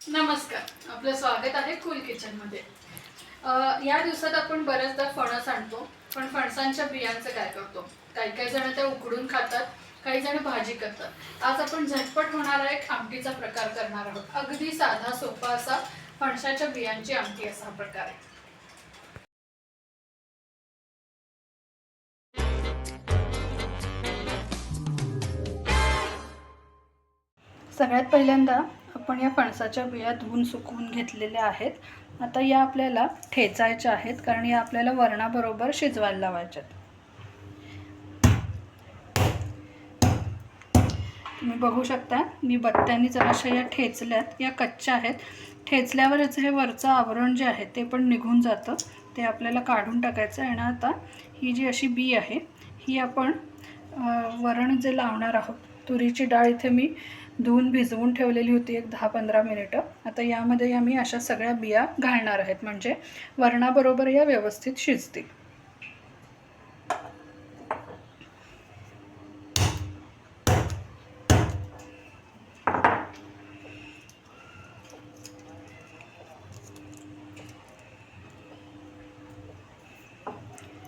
नमस्कार. आपलं स्वागत आहे कुल किचनमध्ये या दिवसात आपण बऱ्याचदा फणस आणतो पण फणसांच्या बियांचं काय करतो? काही काही जण त्या उकडून खातात काही जण भाजी करतात. आज आपण झटपट होणारा एक आमटीचा प्रकार करणार आहोत. अगदी साधा सोपा असा फणसाच्या बियांची आमटी असा प्रकार आहे. सगळ्यात पहिल्यांदा आपण या फणसाच्या बिया धुवून सुकवून घेतलेल्या आहेत. आता या आपल्याला ठेचायच्या आहेत कारण या आपल्याला वरणाबरोबर शिजवायला लावायच्यात तुम्ही बघू शकता मी बत्त्यांनी जराशा या ठेचल्यात या कच्च्या आहेत. ठेचल्यावरच हे वरचं आवरण जे आहे ते पण निघून जातं. ते आपल्याला काढून टाकायचं आहे. आणि आता ही जी अशी बी आहे ही आपण वरण जे लावणार आहोत तुरीची डाळ इथे मी धुवून भिजवून ठेवलेली होती एक दहा पंधरा मिनिटं. आता यामध्ये या मी अशा सगळ्या बिया घालणार आहेत. म्हणजे वरणाबरोबर या व्यवस्थित शिजतील.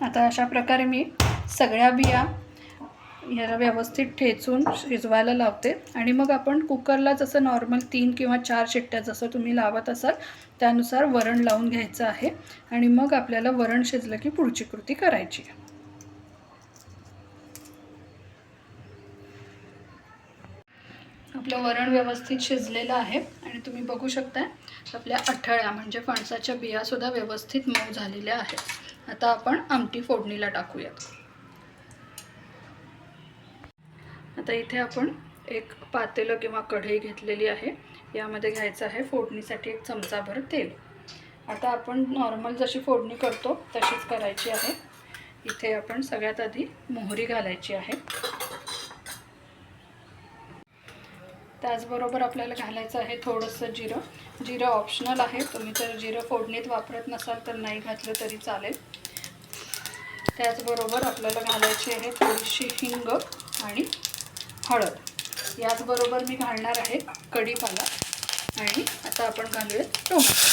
आता अशा प्रकारे मी सगळ्या बिया ह्याला व्यवस्थित ठेचून शिजवायला लावते. आणि मग आपण कुकरला जसं नॉर्मल तीन किंवा चार शिट्ट्या जसं तुम्ही लावत असाल त्यानुसार वरण लावून घ्यायचं आहे. आणि मग आपल्याला वरण शिजलं की पुढची कृती करायची. आहे आपलं वरण व्यवस्थित शिजलेलं आहे. आणि तुम्ही बघू शकता आपल्या अठळ्या म्हणजे फणसाच्या बियासुद्धा व्यवस्थित मऊ झालेल्या आहेत. आता आपण आमटी फोडणीला टाकूयात. आता इथे आपण एक पातेलं किंवा कढई घेतलेली आहे. यामध्ये घ्यायचं आहे फोडणीसाठी एक चमचाभर तेल. आता आपण नॉर्मल जशी फोडणी करतो तशीच करायची आहे. इथे आपण सगळ्यात आधी मोहरी घालायची आहे. त्याचबरोबर आपल्याला घालायचं आहे थोडंसं जिरं. जिरं ऑप्शनल आहे. तुम्ही जर जिरं फोडणीत वापरत नसाल तर नाही घातलं तरी चालेल. त्याचबरोबर आपल्याला घालायची आहे थोडीशी हिंग आणि हळद. याचबरोबर मी घालणार आहे कढीपाला. आणि आता आपण घालूया टोमॅटो.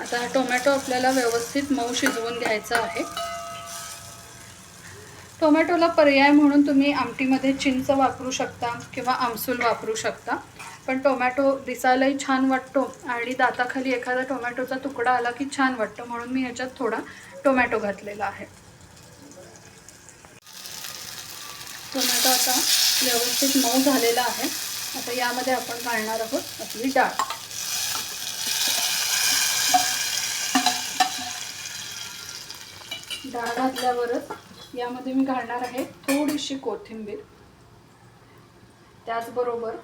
आता हा टोमॅटो आपल्याला व्यवस्थित मऊ शिजवून घ्यायचा आहे. टोमॅटोला पर्याय म्हणून तुम्ही आमटीमध्ये चिंच वापरू शकता किंवा आमसूल वापरू शकता. पण टोमॅटो दिसायलाही छान वाटतो आणि दाताखाली एखादा टोमॅटोचा तुकडा आला की छान वाटतं. म्हणून मी ह्याच्यात थोडा टोमॅटो घातलेला आहे. टोमॅटो आता व्यवस्थित मऊ झालेला आहे. आता यामध्ये आपण घालणार आहोत आपली डाळ. डाळ घातल्यावरच यामध्ये मी घालणार आहे थोडीशी कोथिंबीर. त्याचबरोबर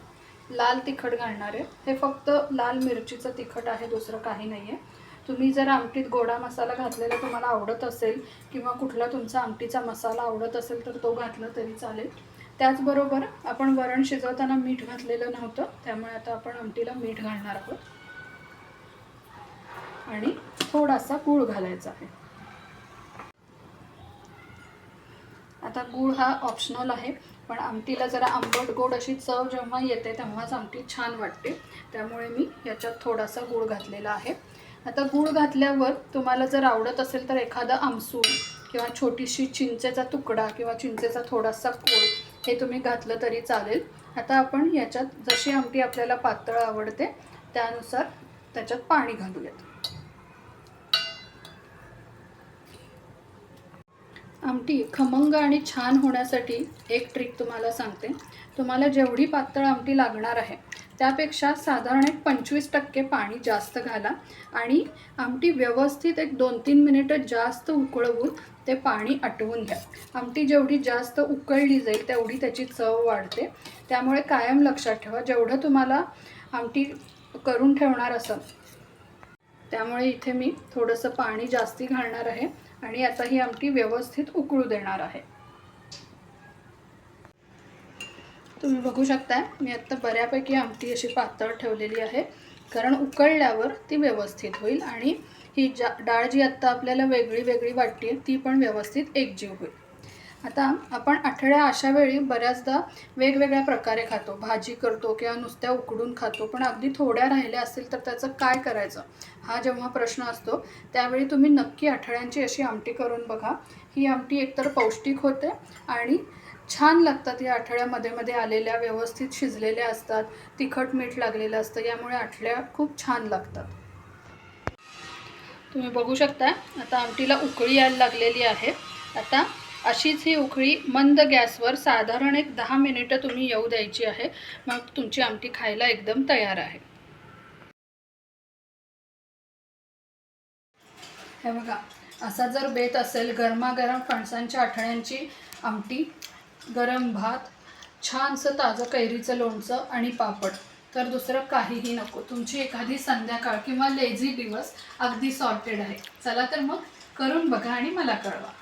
लाल तिखट घालणार आहे. हे फक्त लाल मिरचीचं तिखट आहे दुसरं काही नाही आहे तुम्ही जर आमटीत गोडा मसाला घातलेला तुम्हाला आवडत असेल किंवा कुठला तुमचा आमटीचा मसाला आवडत असेल तर तो घातला तरी चालेल. त्याचबरोबर आपण वरण शिजवताना मीठ घातलेलं नव्हतं त्यामुळे आता आपण आमटीला मीठ घालणार आहोत. आणि थोडासा गूळ घालायचा आहे. आता गूळ हा ऑप्शनल आहे पण आमटीला जरा आंबट गोड अशी चव जेव्हा येते तेव्हाच आमटी छान वाटते. त्यामुळे मी याच्यात थोडासा गूळ घातलेला आहे. आता गूळ घातल्यावर तुम्हाला जर आवडत असेल तर एखादा आमसूळ किंवा छोटीशी चिंचेचा तुकडा किंवा चिंचेचा थोडासा कोळ हे तुम्ही घातलं तरी चालेल. आता आपण याच्यात जशी आमटी आपल्याला पातळ आवडते त्यानुसार त्याच्यात पाणी घालूयात. आमटी खमंग आणि छान होण्यासाठी एक ट्रिक तुम्हाला सांगते. तुम्हाला जेवढी पातळ आमटी लागणार आहे त्यापेक्षा साधारण एक पंचवीस टक्के पाणी जास्त घाला आणि आमटी व्यवस्थित एक दोन तीन मिनिटं जास्त उकळवून ते पाणी आटवून घ्या. आमटी जेवढी जास्त उकळली जाईल तेवढी त्याची चव वाढते. त्यामुळे कायम लक्षात ठेवा. जेवढं तुम्हाला आमटी करून ठेवणार असं त्यामुळे इथे मी थोडंसं पाणी जास्ती घालणार आहे आणि आता ही आमटी व्यवस्थित उकळू देणार आहे. तुम्ही बघू शकताय मी आत्ता बऱ्यापैकी आमटी अशी पातळ ठेवलेली आहे. कारण उकळल्यावर ती व्यवस्थित होईल आणि ही जा डाळ जी आत्ता आपल्याला वेगळी वेगळी वाटते ती पण व्यवस्थित एकजीव होईल. आता आपण आठवड्या अशा वेळी बऱ्याचदा वेगवेगळ्या प्रकारे खातो. भाजी करतो किंवा नुसत्या उकडून खातो पण अगदी थोड्या राहिल्या असतील तर त्याचं काय करायचं? हा जेव्हा प्रश्न असतो त्यावेळी तुम्ही नक्की आठवड्यांची अशी आमटी करून बघा. ही आमटी एकतर पौष्टिक होते आणि छान लागतात या आठवड्यामध्ये मध्ये आलेल्या व्यवस्थित शिजलेल्या असतात तिखट मीठ लागलेलं असतं यामुळे आठळ्या खूप छान लागतात. तुम्ही बघू शकता आता आमटीला उकळी यायला लागलेली आहे. आता अशीच ही उकळी मंद गॅसवर साधारण एक दहा मिनिटं तुम्ही येऊ द्यायची आहे. मग तुमची आमटी खायला एकदम तयार आहे. हे बघा असा जर बेत असेल गरमागरम फणसांच्या आठवड्यांची आमटी गरम भात छानसं ताजं कैरीचं लोणचं आणि पापड. तर दुसरं काहीही नको. तुमची एखादी संध्याकाळ किंवा लेझी दिवस अगदी सॉर्टेड आहे. चला तर मग करून बघा आणि मला कळवा.